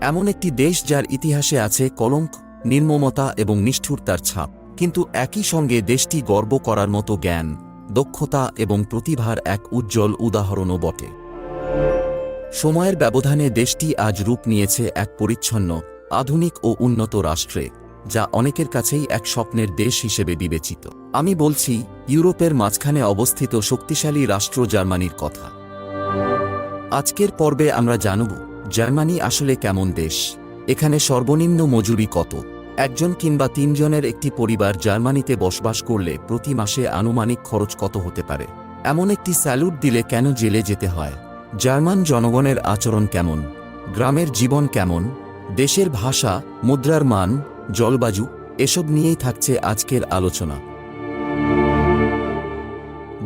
এমন একটি দেশ যার ইতিহাসে আছে কলঙ্ক, নির্মমতা এবং নিষ্ঠুরতার ছাপ। কিন্তু একই সঙ্গে দেশটি গর্ব করার মতো জ্ঞান, দক্ষতা এবং প্রতিভার এক উজ্জ্বল উদাহরণও বটে। সময়ের ব্যবধানে দেশটি আজ রূপ নিয়েছে এক পরিচ্ছন্ন, আধুনিক ও উন্নত রাষ্ট্রে, যা অনেকের কাছেই এক স্বপ্নের দেশ হিসেবে বিবেচিত। আমি বলছি, ইউরোপের মাঝখানে অবস্থিত শক্তিশালী রাষ্ট্র জার্মানির কথা। আজকের পর্বে আমরা জানব জার্মানি আসলে কেমন দেশ? এখানে সর্বনিম্ন মজুরি কত? একজন কিংবা তিনজনের একটি পরিবার জার্মানিতে বসবাস করলে প্রতি মাসে আনুমানিক খরচ কত হতে পারে? এমন একটি স্যালুট দিলে কেন জেলে যেতে হয়? জার্মান জনগণের আচরণ কেমন? গ্রামের জীবন কেমন? দেশের ভাষা, মুদ্রার মান, জলবায়ু, এসব নিয়েই থাকছে আজকের আলোচনা।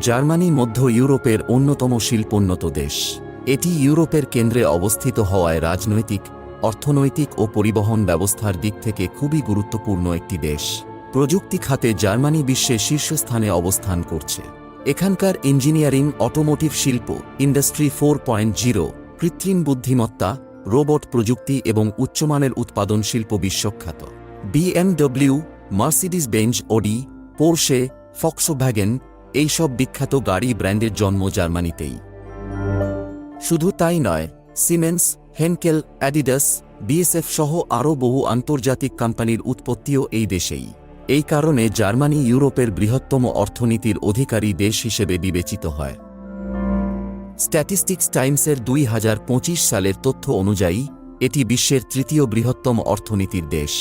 জার্মানি মধ্য ইউরোপের অন্যতম শিল্পোন্নত দেশ। এটি ইউরোপের কেন্দ্রে অবস্থিত হওয়ায় রাজনৈতিক, অর্থনৈতিক ও পরিবহন ব্যবস্থার দিক থেকে খুবই গুরুত্বপূর্ণ একটি দেশ। প্রযুক্তি খাতে জার্মানি বিশ্বে শীর্ষস্থানে অবস্থান করছে। এখানকার ইঞ্জিনিয়ারিং, অটোমোটিভ শিল্প, ইন্ডাস্ট্রি ফোর পয়েন্ট জিরো, কৃত্রিম বুদ্ধিমত্তা, রোবট প্রযুক্তি এবং উচ্চমানের উৎপাদন শিল্প বিশ্বখ্যাত। BMW Mercedes Benz Audi Porsche, Volkswagen, এইসব বিখ্যাত গাড়ি ব্র্যান্ডের জন্ম জার্মানিতেই। শুধু তাই নয় সিমেন্স হেনকেল অ্যাডিডাস বিএসএফ সহ আরও বহু আন্তর্জাতিক কোম্পানির উৎপত্তিও এই দেশেই। এই কারণে জার্মানি ইউরোপের বৃহত্তম অর্থনীতির অধিকারী দেশ হিসেবে বিবেচিত হয়। স্ট্যাটিস্টিক্স টাইমসের দুই হাজার পঁচিশ সালের তথ্য অনুযায়ী, এটি বিশ্বের তৃতীয় বৃহত্তম অর্থনীতির দেশ।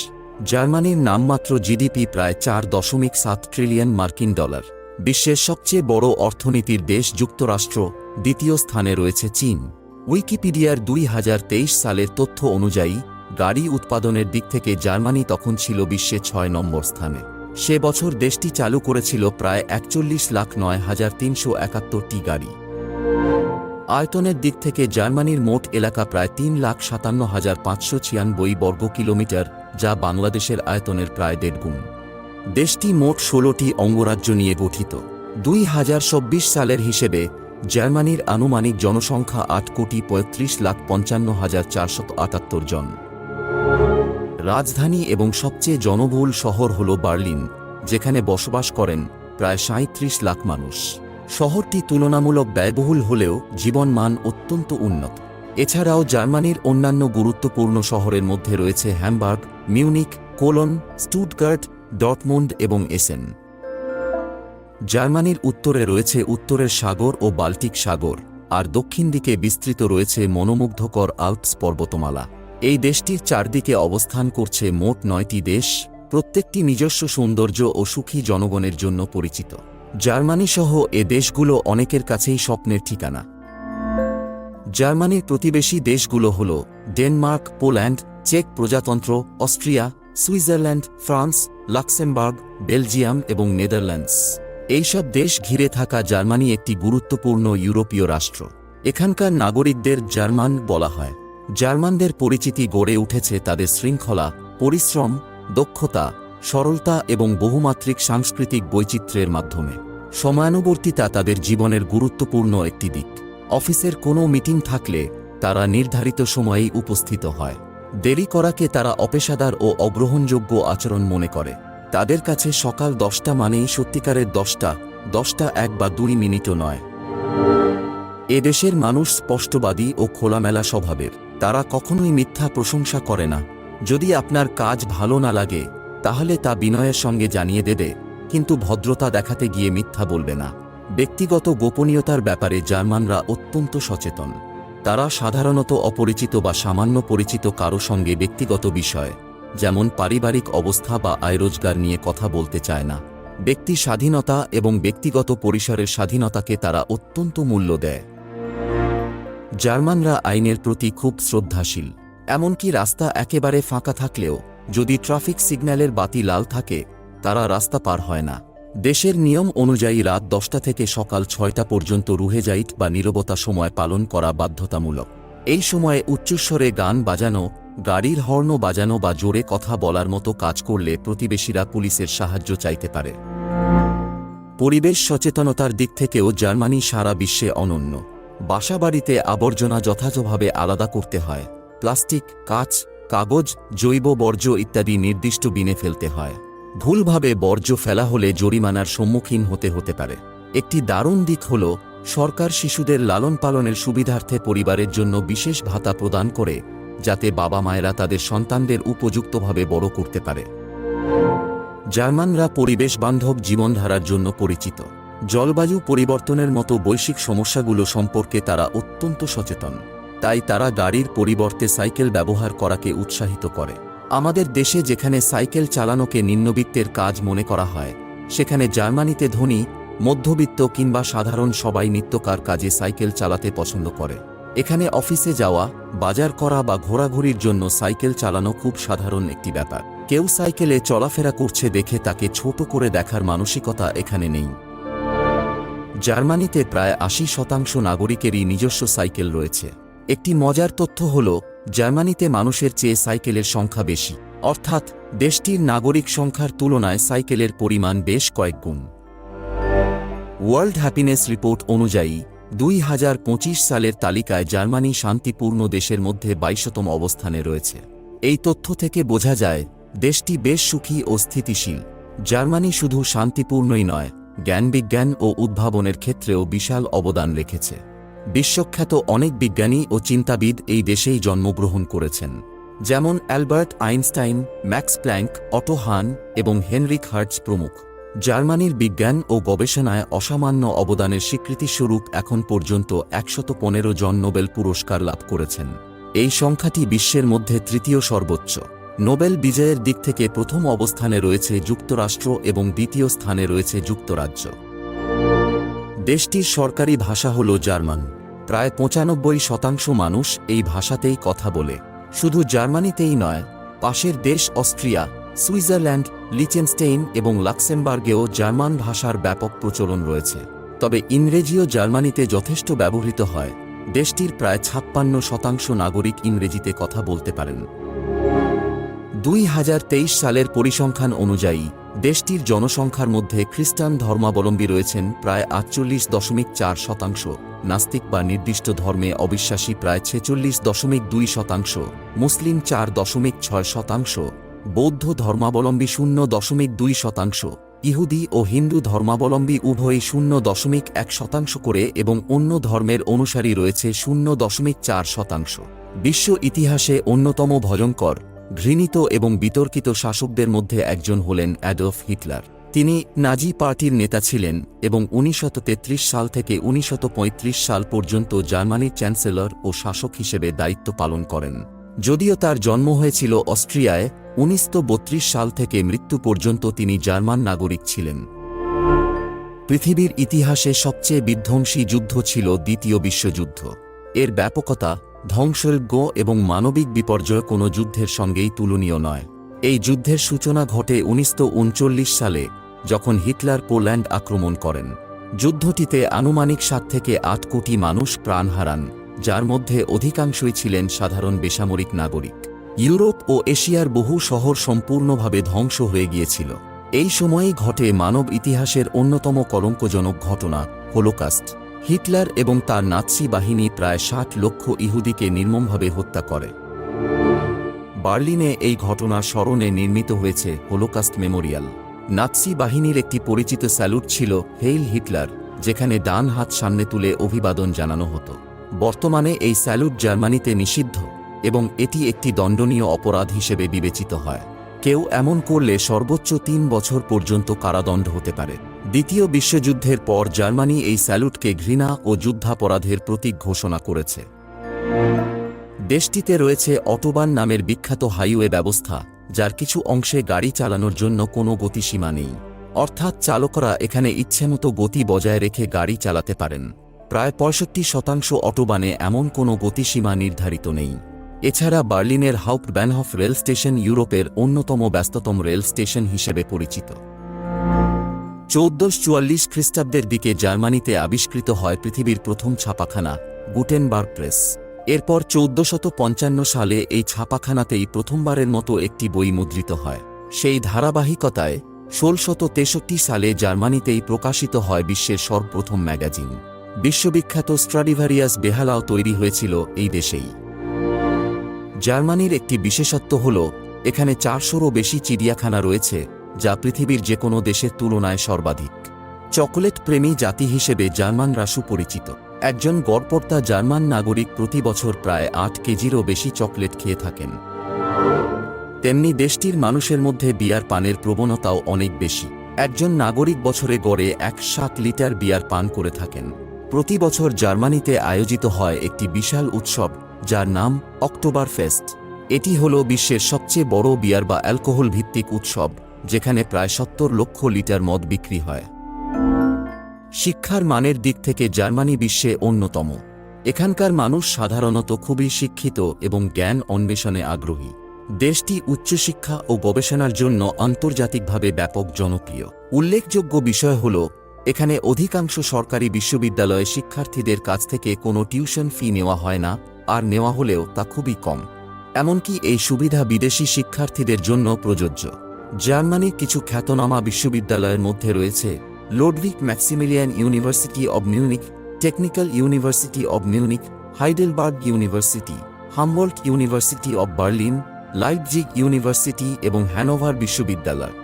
জার্মানির নামমাত্র জিডিপি প্রায় চার দশমিক সাত ট্রিলিয়ন মার্কিন ডলার। বিশ্বের সবচেয়ে বড় অর্থনীতির দেশ যুক্তরাষ্ট্র দ্বিতীয় স্থানে রয়েছে চীন। উইকিপিডিয়ার দুই হাজার তেইশ সালের তথ্য অনুযায়ী, গাড়ি উৎপাদনের দিক থেকে জার্মানি তখন ছিল বিশ্বে ছয় নম্বর স্থানে। সে বছর দেশটি চালু করেছিল প্রায় একচল্লিশ লাখ নয় হাজার তিনশো একাত্তরটি গাড়ি। আয়তনের দিক থেকে জার্মানির মোট এলাকা প্রায় তিন লাখ সাতান্ন হাজার পাঁচশো ছিয়ানব্বই বর্গ কিলোমিটার, যা বাংলাদেশের আয়তনের প্রায় দেড় গুণ। দেশটি মোট ষোলোটি অঙ্গরাজ্য নিয়ে গঠিত। দুই হাজার চব্বিশ সালের হিসেবে জার্মানির আনুমানিক জনসংখ্যা আট কোটি পঁয়ত্রিশ লাখ পঞ্চান্ন হাজার চারশত আটাত্তর জন। রাজধানী এবং সবচেয়ে জনবহুল শহর হল বার্লিন, যেখানে বসবাস করেন প্রায় সাঁত্রিশ লাখ মানুষ। শহরটি তুলনামূলক ব্যয়বহুল হলেও জীবনমান অত্যন্ত উন্নত। এছাড়াও জার্মানির অন্যান্য গুরুত্বপূর্ণ শহরের মধ্যে রয়েছে Hamburg Munich Cologne, Stuttgart Dortmund এবং এসেন। জার্মানির উত্তরে রয়েছে উত্তরের সাগর ও বাল্টিক সাগর, আর দক্ষিণ দিকে বিস্তৃত রয়েছে মনোমুগ্ধকর আল্পস পর্বতমালা। এই দেশটির চারদিকে অবস্থান করছে মোট নয়টি দেশ, প্রত্যেকটি নিজস্ব সৌন্দর্য ও সুখী জনগণের জন্য পরিচিত। জার্মানি সহ এ দেশগুলো অনেকের কাছেই স্বপ্নের ঠিকানা। জার্মানির প্রতিবেশী দেশগুলো হল ডেনমার্ক, পোল্যান্ড, চেক প্রজাতন্ত্র, Austria, Switzerland, France, Luxembourg, Belgium এবং নেদারল্যান্ডস। এইসব দেশ ঘিরে থাকা জার্মানি একটি গুরুত্বপূর্ণ ইউরোপীয় রাষ্ট্র। এখানকার নাগরিকদের জার্মান বলা হয়। জার্মানদের পরিচিতি গড়ে উঠেছে তাদের শৃঙ্খলা, পরিশ্রম, দক্ষতা, সরলতা এবং বহুমাত্রিক সাংস্কৃতিক বৈচিত্র্যের মাধ্যমে। সময়ানুবর্তিতা তাদের জীবনের গুরুত্বপূর্ণ একটি দিক। অফিসের কোনো মিটিং থাকলে তারা নির্ধারিত সময়েই উপস্থিত হয়। দেরি করাকে তারা অপেশাদার ও অগ্রহণযোগ্য আচরণ মনে করে। তাদের কাছে সকাল দশটা মানেই সত্যিকারের দশটা দশটা এক বা দুই মিনিটও নয়। এদেশের মানুষ স্পষ্টবাদী ও খোলামেলা স্বভাবের। তারা কখনোই মিথ্যা প্রশংসা করে না। যদি আপনার কাজ ভালো না লাগে, তাহলে তা বিনয়ের সঙ্গে জানিয়ে দেবে, কিন্তু ভদ্রতা দেখাতে গিয়ে মিথ্যা বলবে না। ব্যক্তিগত গোপনীয়তার ব্যাপারে জার্মানরা অত্যন্ত সচেতন। তারা সাধারণত অপরিচিত বা সামান্য পরিচিত কারও সঙ্গে ব্যক্তিগত বিষয় যেমন পারিবারিক অবস্থা বা আয় রোজগার নিয়ে কথা বলতে চায় না। ব্যক্তি স্বাধীনতা এবং ব্যক্তিগত পরিসরের স্বাধীনতাকে তারা অত্যন্ত মূল্য দেয়। জার্মানরা আইনের প্রতি খুব শ্রদ্ধাশীল। এমনকি রাস্তা একেবারে ফাঁকা থাকলেও, যদি ট্রাফিক সিগন্যালের বাতি লাল থাকে, তারা রাস্তা পার হয় না। দেশের নিয়ম অনুযায়ী রাত দশটা থেকে সকাল ছয়টা পর্যন্ত রুহেজাইট বা নীরবতা সময় পালন করা বাধ্যতামূলক। এই সময়ে উচ্চস্বরে গান বাজানো গাড়ির হর্ন বাজানো বা জোরে কথা বলার মতো কাজ করলে প্রতিবেশীরা পুলিশের সাহায্য চাইতে পারে। পরিবেশ সচেতনতার দিক থেকেও জার্মানি সারা বিশ্বে অনন্য। বাসাবাড়িতে আবর্জনা যথাযথভাবে আলাদা করতে হয়। প্লাস্টিক, কাঁচ, কাগজ, জৈব বর্জ্য ইত্যাদি নির্দিষ্ট বিনে ফেলতে হয়। ভুলভাবে বর্জ্য ফেলা হলে জরিমানার সম্মুখীন হতে হতে পারে। একটি দারুণ দিক হল, সরকার শিশুদের লালন পালনের সুবিধার্থে পরিবারের জন্য বিশেষ ভাতা প্রদান করে যাতে বাবা মায়েরা তাদের সন্তানদের উপযুক্তভাবে বড় করতে পারে। জার্মানরা পরিবেশ বান্ধব জীবনধারার জন্য পরিচিত। জলবায়ু পরিবর্তনের মতো বৈশ্বিক সমস্যাগুলো সম্পর্কে তারা অত্যন্ত সচেতন। তাই তারা গাড়ির পরিবর্তে সাইকেল ব্যবহার করাকে উৎসাহিত করে। আমাদের দেশে যেখানে সাইকেল চালানোকে নিম্নবিত্তের কাজ মনে করা হয়, সেখানে জার্মানিতে ধনী, মধ্যবিত্ত কিংবা সাধারণ সবাই নিত্যকার কাজে সাইকেল চালাতে পছন্দ করে। এখানে অফিসে যাওয়া, বাজার করা বা ঘোরাঘুরির জন্য সাইকেল চালানো খুব সাধারণ একটি ব্যাপার। কেউ সাইকেলে চলাফেরা করছে দেখে তাকে ছোট করে দেখার মানসিকতা এখানে নেই। জার্মানিতে প্রায় আশি শতাংশ নাগরিকেরই নিজস্ব সাইকেল রয়েছে। একটি মজার তথ্য হল, জার্মানিতে মানুষের চেয়ে সাইকেলের সংখ্যা বেশি। অর্থাৎ, দেশটির নাগরিক সংখ্যার তুলনায় সাইকেলের পরিমাণ বেশ কয়েক গুণ। ওয়ার্ল্ড হ্যাপিনেস রিপোর্ট অনুযায়ী দুই হাজার পঁচিশ সালের তালিকায় জার্মানি শান্তিপূর্ণ দেশের মধ্যে বাইশতম অবস্থানে রয়েছে। এই তথ্য থেকে বোঝা যায়, দেশটি বেশ সুখী ও স্থিতিশীল। জার্মানি শুধু শান্তিপূর্ণই নয় জ্ঞানবিজ্ঞান ও উদ্ভাবনের ক্ষেত্রেও বিশাল অবদান রেখেছে। বিশ্বখ্যাত অনেক বিজ্ঞানী ও চিন্তাবিদ এই দেশেই জন্মগ্রহণ করেছেন। যেমন Albert Einstein, Max Planck, Otto Hahn এবং হেনরিক হার্টস প্রমুখ। জার্মানির বিজ্ঞান ও গবেষণায় অসামান্য অবদানের স্বীকৃতিস্বরূপ এখন পর্যন্ত একশত পনেরো জন নোবেল পুরস্কার লাভ করেছেন। এই সংখ্যাটি বিশ্বের মধ্যে তৃতীয় সর্বোচ্চ। নোবেল বিজয়ের দিক থেকে প্রথম অবস্থানে রয়েছে যুক্তরাষ্ট্র এবং দ্বিতীয় স্থানে রয়েছে যুক্তরাজ্য। দেশটির সরকারি ভাষা হল জার্মান। প্রায় পঁচানব্বই শতাংশ মানুষ এই ভাষাতেই কথা বলে। শুধু জার্মানিতেই নয়, পাশের দেশ অস্ট্রিয়া সুইজারল্যান্ড, লিচেনস্টেইন এবং লাক্সেমবার্গেও জার্মান ভাষার ব্যাপক প্রচলন রয়েছে। তবে ইংরেজিও জার্মানিতে যথেষ্ট ব্যবহৃত হয়। দেশটির প্রায় ছাপ্পান্ন শতাংশ নাগরিক ইংরেজিতে কথা বলতে পারেন। দুই হাজার তেইশ সালের পরিসংখ্যান অনুযায়ী, দেশটির জনসংখ্যার মধ্যে খ্রিস্টান ধর্মাবলম্বী রয়েছেন প্রায় আটচল্লিশ দশমিক চার শতাংশ, নাস্তিক বা নির্দিষ্ট ধর্মে অবিশ্বাসী প্রায় ছেচল্লিশ দশমিক দুই শতাংশ, মুসলিম চার দশমিক ছয় শতাংশ বৌদ্ধ ধর্মাবলম্বী শূন্য দশমিক দুই শতাংশ, ইহুদি ও হিন্দু ধর্মাবলম্বী উভয়ই শূন্য দশমিক এক শতাংশ করে এবং অন্য ধর্মের অনুসারী রয়েছে শূন্য দশমিক চার শতাংশ। বিশ্ব ইতিহাসে অন্যতম ভয়ঙ্কর, ঘৃণিত এবং বিতর্কিত শাসকদের মধ্যে একজন হলেন অ্যাডলফ হিটলার। তিনি নাজি পার্টির নেতা ছিলেন এবং উনিশশত সাল থেকে উনিশশত সাল পর্যন্ত জার্মানির চ্যান্সেলর ও শাসক হিসেবে দায়িত্ব পালন করেন। যদিও তার জন্ম হয়েছিল অস্ট্রিয়ায় উনিশশো বত্রিশ সাল থেকে মৃত্যু পর্যন্ত তিনি জার্মান নাগরিক ছিলেন। পৃথিবীর ইতিহাসে সবচেয়ে বিধ্বংসী যুদ্ধ ছিল দ্বিতীয় বিশ্বযুদ্ধ। এর ব্যাপকতা ধ্বংসযোগ্য এবং মানবিক বিপর্যয় কোনো যুদ্ধের সঙ্গেই তুলনীয় নয়। এই যুদ্ধের সূচনা ঘটে উনিশশো উনচল্লিশ সালে, যখন হিটলার পোল্যান্ড আক্রমণ করেন। যুদ্ধটিতে আনুমানিক সাত থেকে আট কোটি মানুষ প্রাণ হারান, যার মধ্যে অধিকাংশই ছিলেন সাধারণ বেসামরিক নাগরিক। ইউরোপ ও এশিয়ার বহু শহর সম্পূর্ণভাবে ধ্বংস হয়ে গিয়েছিল। এই সময়েই ঘটে মানব ইতিহাসের অন্যতম কলঙ্কজনক ঘটনা, হোলোকাস্ট। হিটলার এবং তার নাৎসি বাহিনী প্রায় ষাট লক্ষ ইহুদিকে নির্মমভাবে হত্যা করে। বার্লিনে এই ঘটনার স্মরণে নির্মিত হয়েছে হোলোকাস্ট মেমোরিয়াল। নাৎসি বাহিনীর একটি পরিচিত স্যালুট ছিল হেইল হিটলার, যেখানে ডান হাত সামনে তুলে অভিবাদন জানানো হতো। বর্তমানে এই স্যালুট জার্মানিতে নিষিদ্ধ। এবং এটি একটি দণ্ডনীয় অপরাধ হিসেবে বিবেচিত হয়। কেউ এমন করলে সর্বোচ্চ তিন বছর পর্যন্ত কারাদণ্ড হতে পারে। দ্বিতীয় বিশ্বযুদ্ধের পর জার্মানি এই স্যালুটকে ঘৃণা ও যুদ্ধাপরাধের প্রতীক ঘোষণা করেছে। দেশটিতে রয়েছে অটোবান নামের বিখ্যাত হাইওয়ে ব্যবস্থা, যার কিছু অংশে গাড়ি চালানোর জন্য কোনো গতিসীমা নেই। অর্থাৎ চালকরা এখানে ইচ্ছেমতো গতি বজায় রেখে গাড়ি চালাতে পারেন। প্রায় পঁয়ষট্টি শতাংশ অটোবানে এমন কোনো গতিসীমা নির্ধারিত নেই। এছাড়া বার্লিনের হাউপ ব্যানহফ রেল স্টেশন ইউরোপের অন্যতম ব্যস্ততম রেল স্টেশন হিসেবে পরিচিত। চৌদ্দশ চুয়াল্লিশ খ্রিস্টাব্দের দিকে জার্মানিতে আবিষ্কৃত হয় পৃথিবীর প্রথম ছাপাখানা, গুটেনবার্গ প্রেস। এরপর চৌদ্দশত পঞ্চান্ন সালে এই ছাপাখানাতেই প্রথমবারের মতো একটি বই মুদ্রিত হয়। সেই ধারাবাহিকতায় ষোলশত তেষট্টি সালে জার্মানিতেই প্রকাশিত হয় বিশ্বের সর্বপ্রথম ম্যাগাজিন। বিশ্ববিখ্যাত স্ট্রাডিভারিয়াস বেহালাও তৈরি হয়েছিল এই দেশেই। জার্মানির একটি বিশেষত্ব হল, এখানে চারশোরও বেশি চিড়িয়াখানা রয়েছে, যা পৃথিবীর যে কোনো দেশের তুলনায় সর্বাধিক। চকোলেট প্রেমী জাতি হিসেবে জার্মানরা সুপরিচিত একজন গড়পড়তা জার্মান নাগরিক প্রতি বছর প্রায় আট কেজিরও বেশি চকলেট খেয়ে থাকেন। তেমনি দেশটির মানুষের মধ্যে বিয়ার পানের প্রবণতাও অনেক বেশি। একজন নাগরিক বছরে গড়ে এক সাত লিটার বিয়ার পান করে থাকেন। প্রতি বছর জার্মানিতে আয়োজিত হয় একটি বিশাল উৎসব যার নাম অক্টোবার ফেস্ট এটি হল বিশ্বের সবচেয়ে বড় বিয়ার বা অ্যালকোহল ভিত্তিক উৎসব, যেখানে প্রায় সত্তর লক্ষ লিটার মদ বিক্রি হয়। শিক্ষার মানের দিক থেকে জার্মানি বিশ্বে অন্যতম। এখানকার মানুষ সাধারণত খুবই শিক্ষিত এবং জ্ঞান অন্বেষণে আগ্রহী। দেশটি উচ্চশিক্ষা ও গবেষণার জন্য আন্তর্জাতিকভাবে ব্যাপক জনপ্রিয়। উল্লেখযোগ্য বিষয় হল এখানে অধিকাংশ সরকারি বিশ্ববিদ্যালয়ে শিক্ষার্থীদের কাছ থেকে কোনো টিউশন ফি নেওয়া হয় না, আর নেওয়া হলেও তা খুবই কম। এমনকি এই সুবিধা বিদেশি শিক্ষার্থীদের জন্য প্রযোজ্য। জার্মানির কিছু খ্যাতনামা বিশ্ববিদ্যালয়ের মধ্যে রয়েছে Ludwig Maximilian university of Munich technical university of Munich Heidelberg university Humboldt university of Berlin, Leipzig university এবং হ্যানোভার বিশ্ববিদ্যালয়।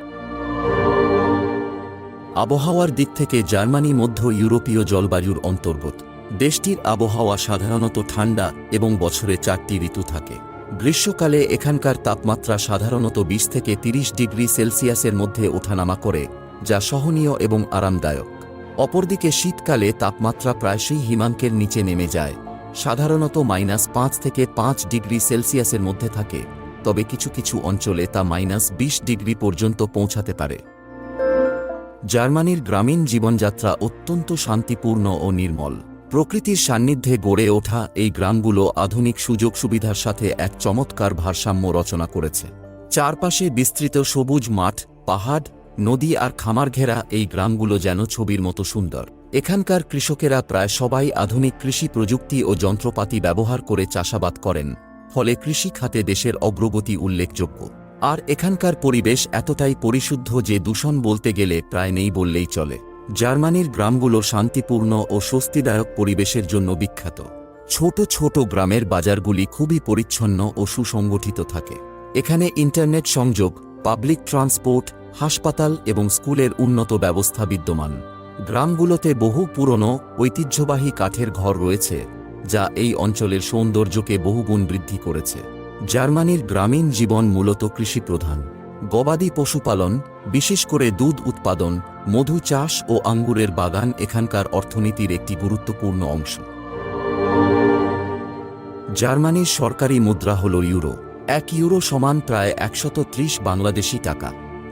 আবহাওয়ার দিক থেকে জার্মানি মধ্য ইউরোপীয় জলবায়ুর অন্তর্গত। দেশটির আবহাওয়া সাধারণত ঠান্ডা এবং বছরে চারটি ঋতু থাকে। গ্রীষ্মকালে এখানকার তাপমাত্রা সাধারণত বিশ থেকে তিরিশ ডিগ্রি সেলসিয়াসের মধ্যে ওঠানামা করে, যা সহনীয় এবং আরামদায়ক। অপরদিকে শীতকালে তাপমাত্রা প্রায়শই হিমাঙ্কের নিচে নেমে যায়। সাধারণত মাইনাস পাঁচ থেকে পাঁচ ডিগ্রি সেলসিয়াসের মধ্যে থাকে, তবে কিছু কিছু অঞ্চলে তা মাইনাস বিশ ডিগ্রি পর্যন্ত পৌঁছাতে পারে। জার্মানির গ্রামীণ জীবনযাত্রা অত্যন্ত শান্তিপূর্ণ ও নির্মল। প্রকৃতির সান্নিধ্যে গড়ে ওঠা এই গ্রামগুলো আধুনিক সুযোগ সুবিধার সাথে এক চমৎকার ভারসাম্য রচনা করেছে। চারপাশে বিস্তৃত সবুজ মাঠ, পাহাড়, নদী আর খামার ঘেরা এই গ্রামগুলো যেন ছবির মতো সুন্দর। এখানকার কৃষকেরা প্রায় সবাই আধুনিক কৃষি প্রযুক্তি ও যন্ত্রপাতি ব্যবহার করে চাষাবাদ করেন, ফলে কৃষি খাতে দেশের অগ্রগতি উল্লেখযোগ্য। আর এখানকার পরিবেশ এতটাই পরিশুদ্ধ যে দূষণ বলতে গেলে প্রায় নেই বললেই চলে। জার্মানির গ্রামগুলো শান্তিপূর্ণ ও স্বস্তিদায়ক পরিবেশের জন্য বিখ্যাত। ছোট ছোট গ্রামের বাজারগুলি খুবই পরিচ্ছন্ন ও সুসংগঠিত থাকে। এখানে ইন্টারনেট সংযোগ, পাবলিক ট্রান্সপোর্ট, হাসপাতাল এবং স্কুলের উন্নত ব্যবস্থা বিদ্যমান। গ্রামগুলোতে বহু পুরনো, ঐতিহ্যবাহী কাঠের ঘর রয়েছে, যা এই অঞ্চলের সৌন্দর্যকে বহুগুণ বৃদ্ধি করেছে। জার্মানির গ্রামীণ জীবন মূলত কৃষিপ্রধান। গবাদি পশুপালন, বিশেষ করে দুধ উৎপাদন, মধু চাষ ও আঙ্গুরের বাগান এখানকার অর্থনীতির একটি গুরুত্বপূর্ণ অংশ। জার্মানির সরকারি মুদ্রা হল ইউরো। এক ইউরো সমান প্রায় একশত ত্রিশ বাংলাদেশি টাকা।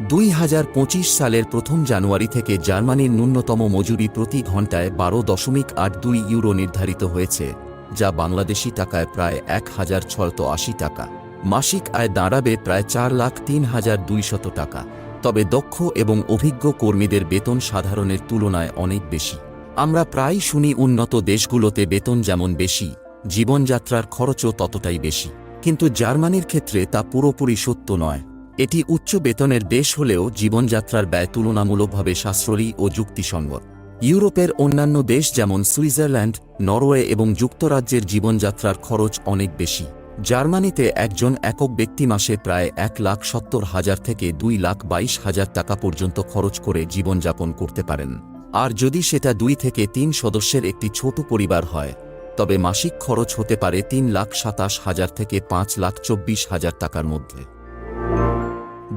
দুই হাজার পঁচিশ সালের প্রথম জানুয়ারি থেকে জার্মানির ন্যূনতম মজুরি প্রতি ঘণ্টায় বারো দশমিক আট দুই ইউরো নির্ধারিত হয়েছে। যা বাংলাদেশি টাকায় প্রায় এক হাজার ছয়ত আশি টাকা। মাসিক আয় দাঁড়াবে প্রায় চার লাখ তিন হাজার দুইশত টাকা। তবে দক্ষ এবং অভিজ্ঞ কর্মীদের বেতন সাধারণের তুলনায় অনেক বেশি। আমরা প্রায় শুনি উন্নত দেশগুলোতে বেতন যেমন বেশি, জীবনযাত্রার খরচও ততটাই বেশি। কিন্তু জার্মানির ক্ষেত্রে তা পুরোপুরি সত্য নয়। এটি উচ্চ বেতনের দেশ হলেও জীবনযাত্রার ব্যয় তুলনামূলকভাবে সাশ্রয়ী ও যুক্তিসঙ্গত। ইউরোপের অন্যান্য দেশ যেমন সুইজারল্যান্ড, নরওয়ে এবং যুক্তরাজ্যের জীবনযাত্রার খরচ অনেক বেশি। জার্মানিতে একজন একক ব্যক্তি মাসে প্রায় এক লাখ সত্তর হাজার থেকে দুই লাখ বাইশ হাজার টাকা পর্যন্ত খরচ করে জীবনযাপন করতে পারেন। আর যদি সেটা দুই থেকে তিন সদস্যের একটি ছোট পরিবার হয়, তবে মাসিক খরচ হতে পারে তিন লাখ সাতাশ হাজার থেকে পাঁচ লাখ চব্বিশ হাজার টাকার মধ্যে।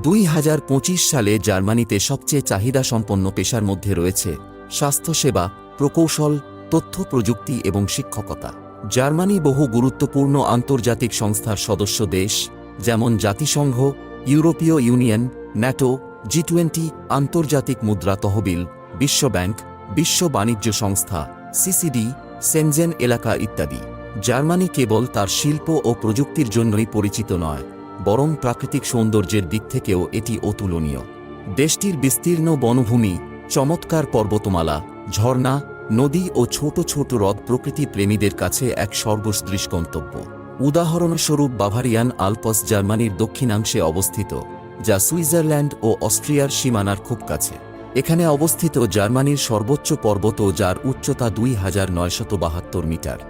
দুই হাজার পঁচিশ সালে জার্মানিতে সবচেয়ে চাহিদা সম্পন্ন পেশার মধ্যে রয়েছে স্বাস্থ্যসেবা, প্রকৌশল, তথ্য প্রযুক্তি এবং শিক্ষকতা। জার্মানি বহু গুরুত্বপূর্ণ আন্তর্জাতিক সংস্থার সদস্য দেশ, যেমন জাতিসংঘ, ইউরোপীয় ইউনিয়ন, ন্যাটো জি টোয়েন্টি আন্তর্জাতিক মুদ্রা তহবিল, বিশ্বব্যাংক, বিশ্ব বাণিজ্য সংস্থা সিসিডি সেনজেন এলাকা ইত্যাদি। জার্মানি কেবল তার শিল্প ও প্রযুক্তির জন্যই পরিচিত নয়, বরং প্রাকৃতিক সৌন্দর্যের দিক থেকেও এটি অতুলনীয়। দেশটির বিস্তীর্ণ বনভূমি চমৎকার পর্বতমালা, ঝর্ণা, নদী ও ছোট ছোট হ্রদ প্রকৃতি প্রেমীদের কাছে এক সর্বদৃশ গন্তব্য। উদাহরণস্বরূপ বাভারিয়ান আলপস জার্মানির দক্ষিণাংশে অবস্থিত, যা সুইজারল্যান্ড ও অস্ট্রিয়ার সীমানার খুব কাছে। এখানে অবস্থিত জার্মানির সর্বোচ্চ পর্বত যার উচ্চতা দুই হাজার নয়শত বাহাত্তর মিটার।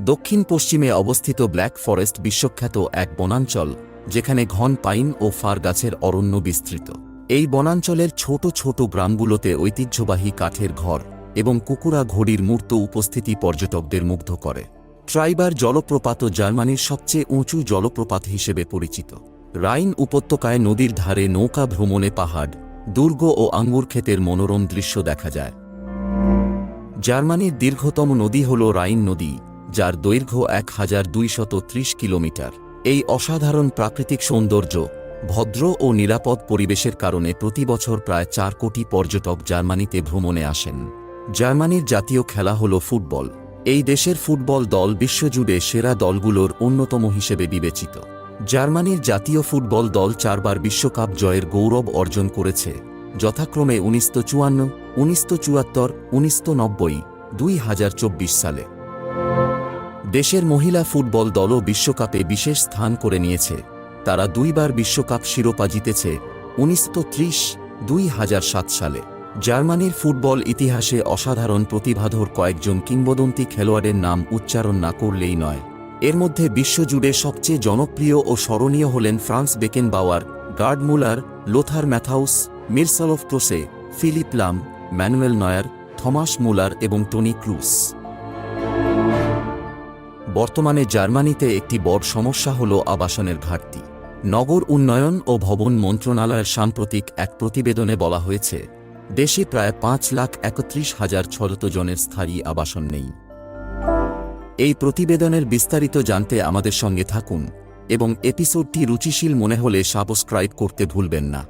দক্ষিণ পশ্চিমে অবস্থিত ব্ল্যাক ফরেস্ট বিশ্বখ্যাত এক বনাঞ্চল, যেখানে ঘন পাইন ও ফার গাছের অরণ্য বিস্তৃত। এই বনাঞ্চলের ছোট ছোট গ্রামগুলোতে ঐতিহ্যবাহী কাঠের ঘর এবং কুকুরা ঘড়ির মূর্ত উপস্থিতি পর্যটকদের মুগ্ধ করে। ট্রাইবার জলপ্রপাতও জার্মানির সবচেয়ে উঁচু জলপ্রপাত হিসেবে পরিচিত। রাইন উপত্যকায় নদীর ধারে নৌকা ভ্রমণে পাহাড়, দুর্গ ও আঙ্গুর ক্ষেতের মনোরম দৃশ্য দেখা যায়। জার্মানির দীর্ঘতম নদী হল রাইন নদী, যার দৈর্ঘ্য এক হাজার কিলোমিটার। এই অসাধারণ প্রাকৃতিক সৌন্দর্য ভদ্র ও নিরাপদ পরিবেশের কারণে প্রতি বছর প্রায় চার কোটি পর্যটক জার্মানিতে ভ্রমণে আসেন। জার্মানির জাতীয় খেলা হল ফুটবল। এই দেশের ফুটবল দল বিশ্বজুড়ে সেরা দলগুলোর অন্যতম হিসেবে বিবেচিত। জার্মানির জাতীয় ফুটবল দল চারবার বিশ্বকাপ জয়ের গৌরব অর্জন করেছে। যথাক্রমে উনিশশো চুয়ান্ন, উনিশশো চুয়াত্তর, উনিশশো নব্বই, দুই হাজার চব্বিশ সালে। দেশের মহিলা ফুটবল দলও বিশ্বকাপে বিশেষ স্থান করে নিয়েছে। তারা দুইবার বিশ্বকাপ শিরোপা জিতেছে উনিশশো ত্রিশ, দুই হাজার সাত সালে। জার্মানির ফুটবল ইতিহাসে অসাধারণ প্রতিভাধর কয়েকজন কিংবদন্তি খেলোয়াড়ের নাম উচ্চারণ না করলেই নয়। এর মধ্যে বিশ্বজুড়ে সবচেয়ে জনপ্রিয় ও স্মরণীয় হলেন Franz Beckenbauer Gerd Muller, Lothar Matthaus, Miroslav Klose, Philipp Lahm, Manuel Neuer, Thomas Muller এবং টনি ক্রুস। বর্তমানে জার্মানিতে একটি বড় সমস্যা হল আবাসনের ঘাটতি। নগর উন্নয়ন ও ভবন মন্ত্রণালয়ের সাম্প্রতিক এক প্রতিবেদনে বলা হয়েছে, দেশে প্রায় পাঁচ লাখ একত্রিশ হাজার ছরত জনের স্থায়ী আবাসন নেই। এই প্রতিবেদনের বিস্তারিত জানতে আমাদের সঙ্গে থাকুন এবং এপিসোডটি রুচিশীল মনে হলে সাবস্ক্রাইব করতে ভুলবেন না।